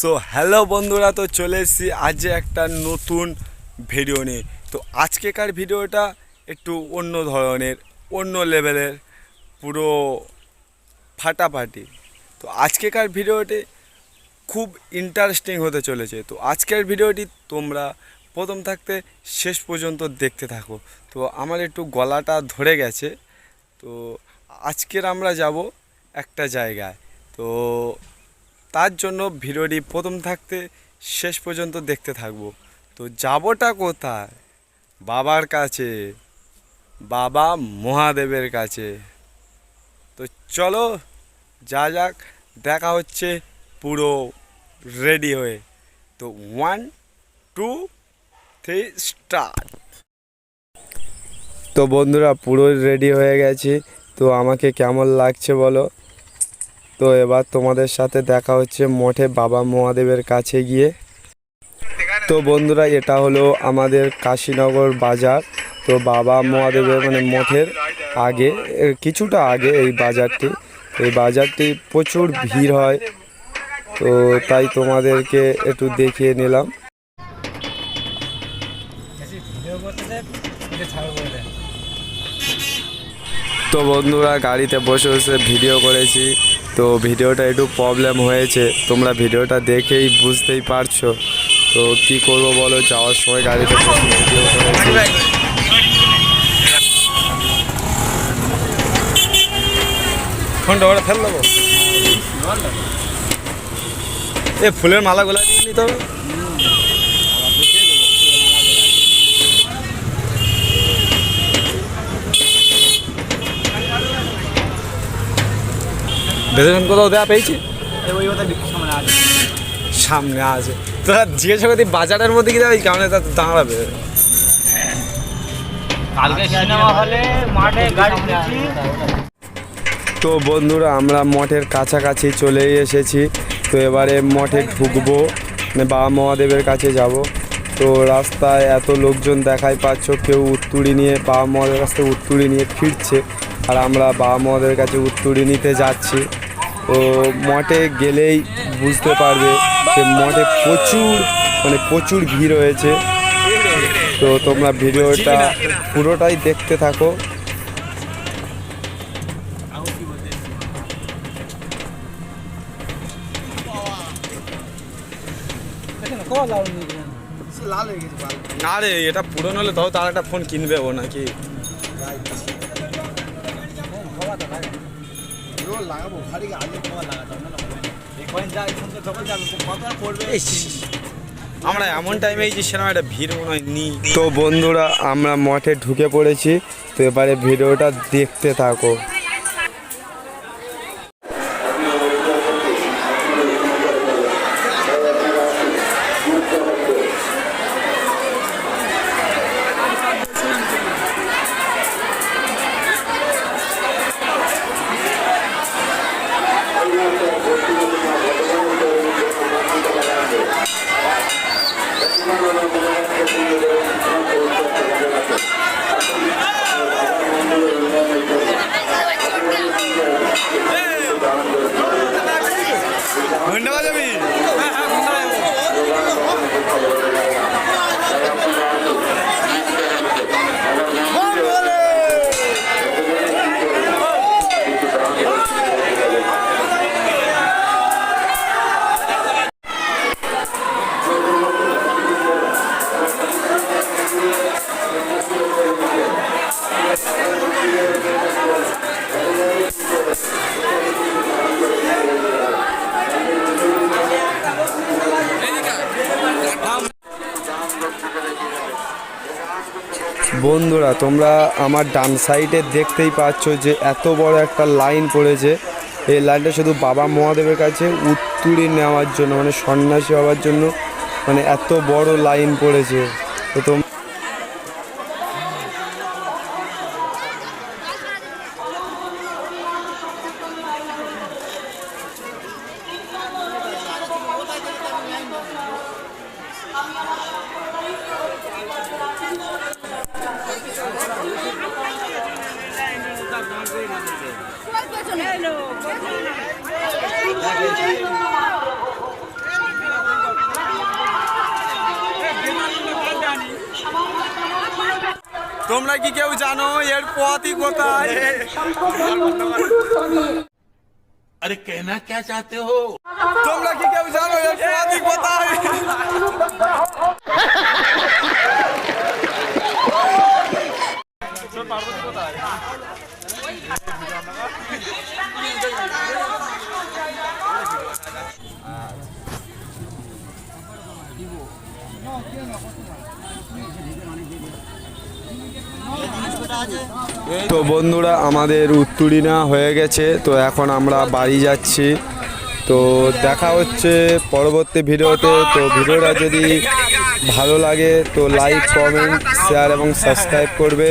So hello বন্ধুরা, তো চলে এসেছি আজ একটা নতুন ভিডিও নিয়ে। তো আজকেকার ভিডিওটা একটু অন্য ধরনের, অন্য লেভেলের পুরো ফাটাফাটি। তো আজকেকার ভিডিওটি খুব ইন্টারেস্টিং হতে চলেছে। তো আজকের ভিডিওটি তোমরা প্রথম থাকতে শেষ পর্যন্ত দেখতে থাকো। তো আমার একটু গলাটা ধরে গেছে। তো আজকের আমরা যাব একটা জায়গায়। তো তার জন্য ভিডিওটি প্রথম থাকতে শেষ পর্যন্ত দেখতে থাকব। তো যাবটা কোথায়? বাবার কাছে। বাবা মহাদেবের কাছে। তো চলো, যা যাক, দেখা হচ্ছে পুরো রেডি হয়ে। তো ওয়ান টু থ্রি স্টার্ট তো বন্ধুরা, পুরো রেডি হয়ে গেছে। তো আমাকে কেমন লাগছে বলো? তো এবার তোমাদের সাথে দেখা হচ্ছে মঠে বাবা মহাদেবের কাছে গিয়ে। তো বন্ধুরা, এটা হলো আমাদের কাশীনগর বাজার। তো বাবা মহাদেবের মানে মঠের আগে কিছুটা আগে এই বাজারটি। এই বাজারটি প্রচুর ভিড় হয়। তো তাই তোমাদেরকে একটু দেখিয়ে নিলাম। তো বন্ধুরা, গাড়িতে বসে বসে ভিডিও করেছি। তো ভিডিওটা একটু প্রবলেম হয়েছে। তোমরা ভিডিওটা দেখেই বুঝতেই পারছ। তো কি করব বলো? যাওয়ার সময় গাড়িতে এ, ফুলের মালাগুলা দিয়ে নিতে হবে। বেতন কোথাও দেওয়া পেয়েছি? সামনে আছে। তোরা জিজ্ঞাসা করতি বাজারের মধ্যে কি যাবে কেমন তা দাঁড়াবে। কালকে সিনেমা হলে মাঠে গাড়ি তো বন্ধুরা আমরা মঠের কাছাকাছি চলে এসেছি। তো এবারে মঠে ঢুকবো মানে বাবা মহাদেবের কাছে যাব। তো রাস্তায় এত লোকজন দেখাই পাচ্ছ কেউ উত্তুড়ি নিয়ে বাবা মহাদেবের কাছ থেকে উত্তুড়ি নিয়ে ফিরছে। আর আমরা বাবা মহাদেবের কাছে উত্তুড়ি নিতে যাচ্ছি। তো মঠে গেলেই বুঝতে পারবে যে মঠে প্রচুর মানে প্রচুর ভিড় হয়েছে তো তোমরা ভিডিওটা পুরোটাই দেখতে থাকো। না রে এটা পুরনো হলে তাও তার একটা ফোন কিনবে ও নাকি? আমরা এমন টাইমে এই যে একটা ভিড় মনে হয় নি। তো বন্ধুরা আমরা মঠে ঢুকে পড়েছি তো এবারে ভিডিওটা দেখতে থাকো। বন্ধুরা, তোমরা আমার ডান সাইডে দেখতেই পাচ্ছ যে এত বড় একটা লাইন পড়েছে। এই লাইনটা শুধু বাবা মহাদেবের কাছে উত্তুরি নেওয়ার জন্য মানে সন্ন্যাসী হওয়ার জন্য মানে এত বড় লাইন পড়েছে। তো তোমরা কি কেউ জানো এর পথই কোথায় আরে কেনা কে চাতে হো তোমরা কি কেউ জানো এর পথই কোথায় পার্বতী কোথায় No, no, no, no. তো বন্ধুরা, আমাদের উত্তুরিনা হয়ে গেছে। তো এখন আমরা বাড়ি যাচ্ছি। তো দেখা হচ্ছে পরবর্তী ভিডিওতে। তো ভিডিওটা যদি ভালো লাগে, তো লাইক কমেন্ট শেয়ার এবং সাবস্ক্রাইব করবে।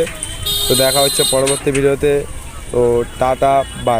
তো দেখা হচ্ছে পরবর্তী ভিডিওতে। তো টাটা বাই